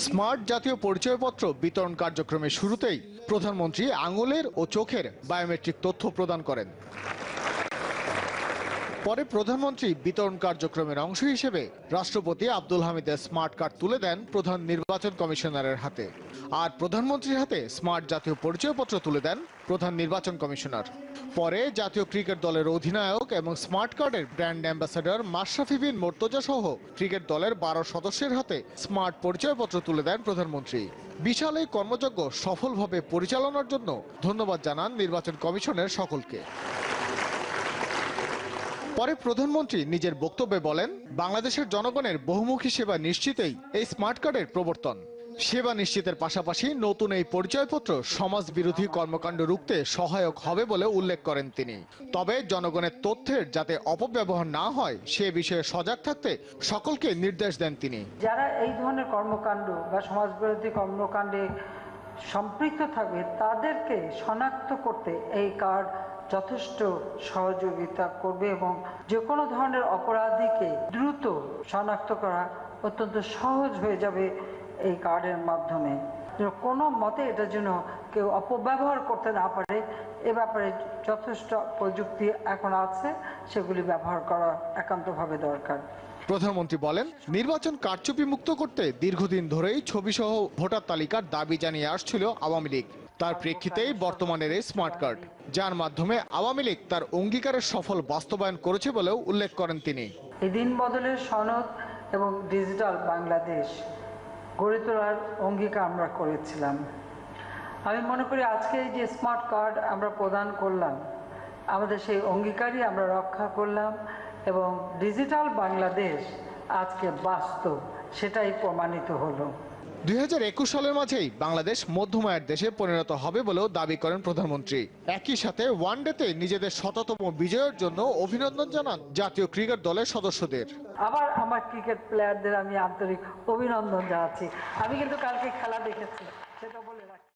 Smart জাতীয় পরিচয়পত্র বিতরণ কার্যক্রমের শুরুতেই প্রধানমন্ত্রী আঙুলের ও চোখের বায়োমেট্রিক তথ্য প্রদান করেন। পরে প্রধানমন্ত্রী বিতরণ কার্যক্রমের অংশ হিসেবে রাষ্ট্রপতি আব্দুল হামিদের স্মার্ট কার্ড তুলে দেন প্রধান নির্বাচন কমিশনারের হাতে। আর প্রধানমন্ত্রীর হাতে স্মার্ট জাতীয় পরিচয়পত্র তুলে দেন প্রধান নির্বাচন কমিশনার। পরে জাতীয় ক্রিকেট দলের অধিনায়ক এবং স্মার্ট কার্ডের ব্র্যান্ড অ্যাম্বাসেডর মাশরাফি বিন মোর্তজা সহ ক্রিকেট দলের বারো সদস্যের হাতে স্মার্ট পরিচয়পত্র তুলে দেন প্রধানমন্ত্রী। বিশাল এই কর্মযজ্ঞ সফলভাবে পরিচালনার জন্য ধন্যবাদ জানান নির্বাচন কমিশনের সকলকে। পরে প্রধানমন্ত্রী নিজের বক্তব্যে বলেন, বাংলাদেশের জনগণের বহুমুখী সেবা নিশ্চিতেই এই স্মার্ট কার্ডের প্রবর্তন। সেবা নিশ্চিতের পাশাপাশি নতুন এই পরিচয়পত্র সমাজ বিরোধী কর্মকাণ্ড রুখতে সহায়ক হবে বলে উল্লেখ করেন তিনি। তবে জনগণের তথ্যের যাতে অপব্যবহার না হয়, সে বিষয়ে সজাগ থাকতে সকলকে নির্দেশ দেন তিনি। যারা এই ধরনের কর্মকাণ্ড বা সমাজবিরোধী কর্মকাণ্ডে সম্পৃক্ত থাকবে, তাদেরকে শনাক্ত করতে এই কার্ড যথেষ্ট সহযোগিতা করবে এবং যে কোনো ধরনের অপরাধীকে দ্রুত শনাক্ত করা অত্যন্ত সহজ হয়ে যাবে এই কার্ডের মাধ্যমে। কোনো মতে এটা যেন কেউ অপব্যবহার করতে না পারে, এ ব্যাপারে যথেষ্ট প্রযুক্তি এখন আছে, সেগুলি ব্যবহার করা একান্তভাবে দরকার। প্রধানমন্ত্রী বলেন, নির্বাচন কারচুপি মুক্ত করতে দীর্ঘদিন ধরেই ছবিসহ ভোটার তালিকার দাবি জানিয়ে আসছিল আওয়ামী লীগ। তার প্রেক্ষিতেই বর্তমানের এই স্মার্ট কার্ড যার মাধ্যমে আওয়ামী লীগ তার অঙ্গীকারের সফল বাস্তবায়ন করেছে বলেও উল্লেখ করেন তিনি। দিন বদলের সনদ এবং ডিজিটাল বাংলাদেশ গড়ে তোলার অঙ্গীকার আমরা করেছিলাম। আমি মনে করি আজকে যে স্মার্ট কার্ড আমরা প্রদান করলাম, আমাদের সেই অঙ্গীকারই আমরা রক্ষা করলাম এবং ডিজিটাল বাংলাদেশ আজকে বাস্তব, সেটাই প্রমাণিত হলো। দুই সালের মাঝেই বাংলাদেশ মধ্যমায়ের দেশে পরিণত হবে বলেও দাবি করেন প্রধানমন্ত্রী। একই সাথে ওয়ানডেতে নিজেদের শততম বিজয়ের জন্য অভিনন্দন জানান জাতীয় ক্রিকেট দলের সদস্যদের। আবার আমার ক্রিকেট প্লেয়ারদের আমি আন্তরিক অভিনন্দন জানাচ্ছি। আমি কিন্তু কালকে খেলা দেখেছি, সেটা বলে